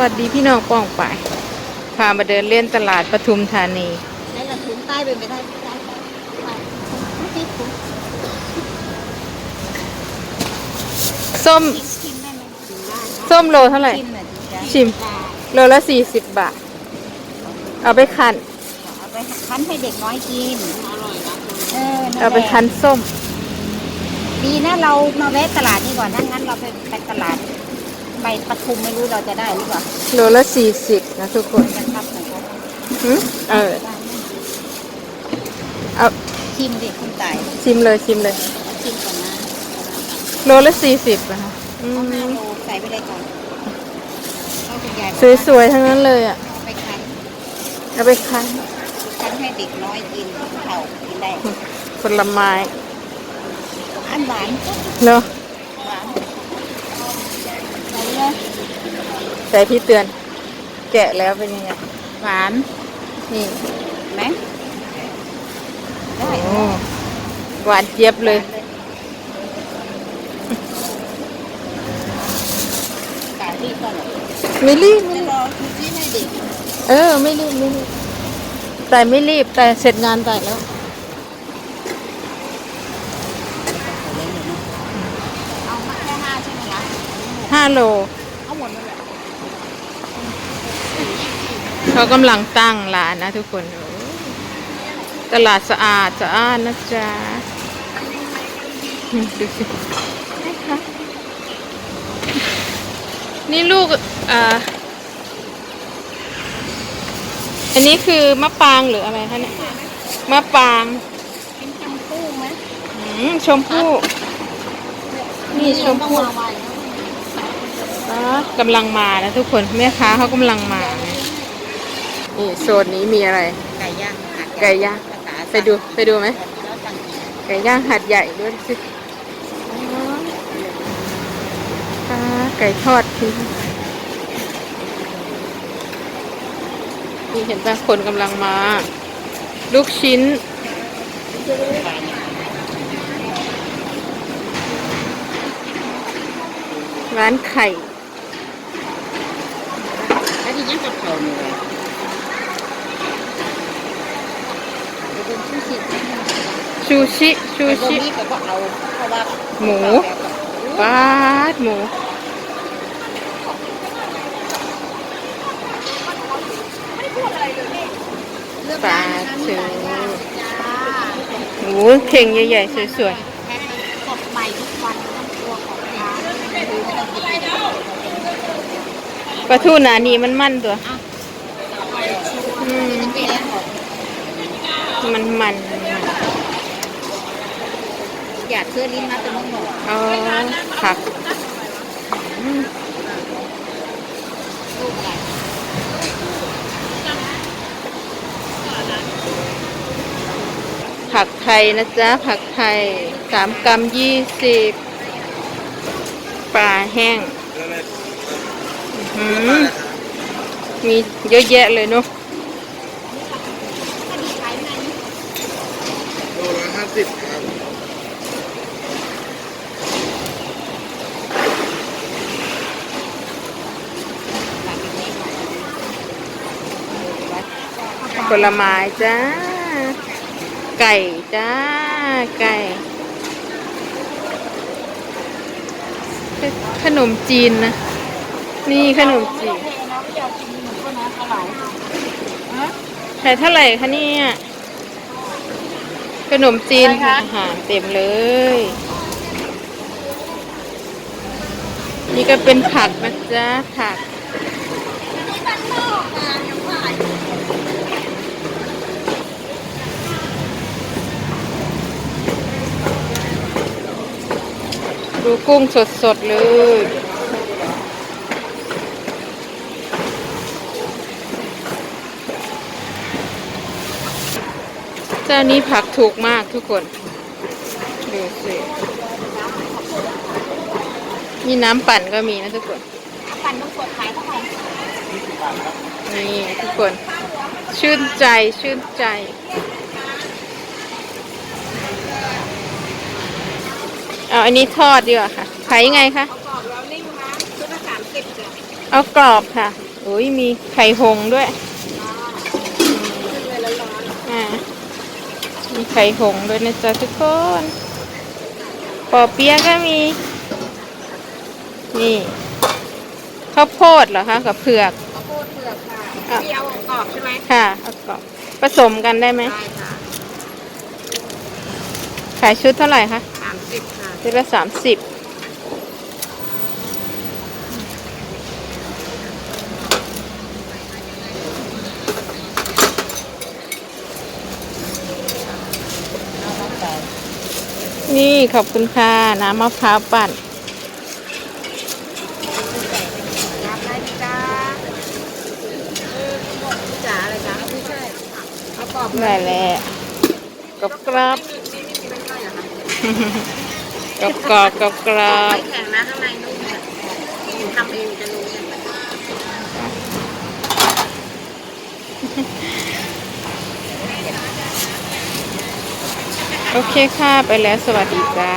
วัสดีพี่น้องป้องไปายพามาเดินเล่นตลาดปทุมธานีได้ละถุงใต้เป็นไปได้ไม่ได้ไปไม่ติดถุงส้มชิมได้ไหมชิมได้ส้มโลเท่าไหร่ชิมหน่อยดิจ๊ะชิม โลละสี่สิบบาท เอาไปคั้นเอาไปคั้นให้เด็กน้อยกิน อร่อยนะเออนั่นแหละเอาไปคั้นส้ม ดีนะเรามาแวะตลาดนี่ก่อนถ้างั้นเราไปไปตลาด ไปปทุมไม่รู้เราจะได้หรือเปล่าโลละสี่สิบนะทุกคนจะทับของเขาหืมเออได้ไหมเอาชิมดิคุณตายชิมเลยชิมเลยเอาชิมก่อนนะโลละสี่สิบนะคะอืเอามห้าโลใส่ไปเลยก่อนเอาคุณยายบอกว่าสวยๆทั้งนั้นเลยอะเอาไปคั้นเอาไปคั้นคั้นให้เด็กน้อยกินเขากินได้ผลไม้อันหวานเนาะ หวานใส่เลย ใจพี่เตือน แกะแล้วเป็นยังไงหวาน นี่เห็นไหมได้โอ้หวานเจี๊ยบเลย กาที่ก่อนไม่รีบไม่จะรีบรอคุณที่ให้เด็กเออ ไม่รีบไม่รีบแต่ไม่รีบแต่เสร็จงานแต่แล้ว เอามาแค่ห้าใช่ไหมคะห้าโล เอาหมดเลย เหรอเขากำลังตั้งร้านนะทุกคนโอ้ตลาดสะอาดสะอาดนะจ๊ะอืมดูสินะคะนี่ลูกอ่าอันนี้คือมะปรางหรืออะไรคะเนี่ยมะปรางเป็นชมพู่ไหมอืมชมพู่นี่ชมพู่ต้องวางไว้นะอ่ากำลังมานะทุกคนแม่ค้าเขากำลังมา นะนี่โซนนี้มีอะไร ไก่ย่างหาดใหญ่ไก่ย่าง ภษไปดูไปดูไหม แล้วสั่งกินไก่ย่างหัดใหญ่ด้วยสิอ๋ออ่าไก่ทอดทิ้งนี่เห็นป่ะคนกำลังมา ลูกชิ้น ร้านไข่ แล้วทีนี้กับเขาเนี่ยเลยไปดู ชูชิชูชินี่ก็เอาเพราะว่าหมูปาดหมูเลือกปลาชูหลายอย่างจ้าหมูเข่งใหญ่ๆสวยแพ็คสดใหม่ทุกวันทั้งตัวกินเองๆปลาทูหนานีมันมันตัวอืม มันเป็นแล้วหมดมันมันอยากเชื่อลิ้นมาแต่มึงบอกอ๋อผักอืมลูกอะไรผักไทยนะจ๊ะ ผักไทยสามกรัมยี่สิบปลาแห้งอื้อหือมีเยอะแยะเลยเนาะ ถ้าดีขายไหน โลละห้าสิบครับ ผลไม้จ้า ไก่จ้า ไก่ ขนมจีนนะ นี่ขนมจีนขายเท่าไหร่คะเนี่ย ขนมจีนอาหารเต็มเลย นี่ก็เป็นผักนะจ๊ะผัก ดูกุ้งสดๆเลย เจ้านี้ผักถูกมากทุกคน ดูสิมีน้ำปั่นก็มีนะทุกคน ปั่นต้องสดขายเท่าไหร่นี่ทุกคน ชื่นใจชื่นใจ เอาอันนี้ทอดดีกว่าค่ะขายยังไงคะกรอบแล้วนิ่มนะชุดละสามสิบจ้ะเอากรอบค่ะโอ้ยมีไข่หงส์ด้วยอ่า มีไข่หงส์ด้วยนะจ๊ะทุกคน ปอเปี๊ยะก็มี นี่ข้าวโพดเหรอคะกับเผือกข้าวโพดเผือกค่ะอะ พี่เอากรอบใช่ไหมค่ะเอากรอบผสมกันได้ไหม ได้ค่ะขายชุดเท่าไหร่คะ สามสิบค่ะชุดละสามสิบนี่ขอบคุณค่ะ น้ำมะพร้าวปั่นรับได้ไหมจ้าเออหมดจ๋าอะไรจ๊ะไม่ใช่เอากรอบได้แล้วกรอบกรอบ กรอบกรอบกรอบกรอบไม่แข็งนะข้างในนุ่มเนี่ยหนูทำเองจะรู้เนี่ยโอเคค่ะ ไปแล้วสวัสดีจ้า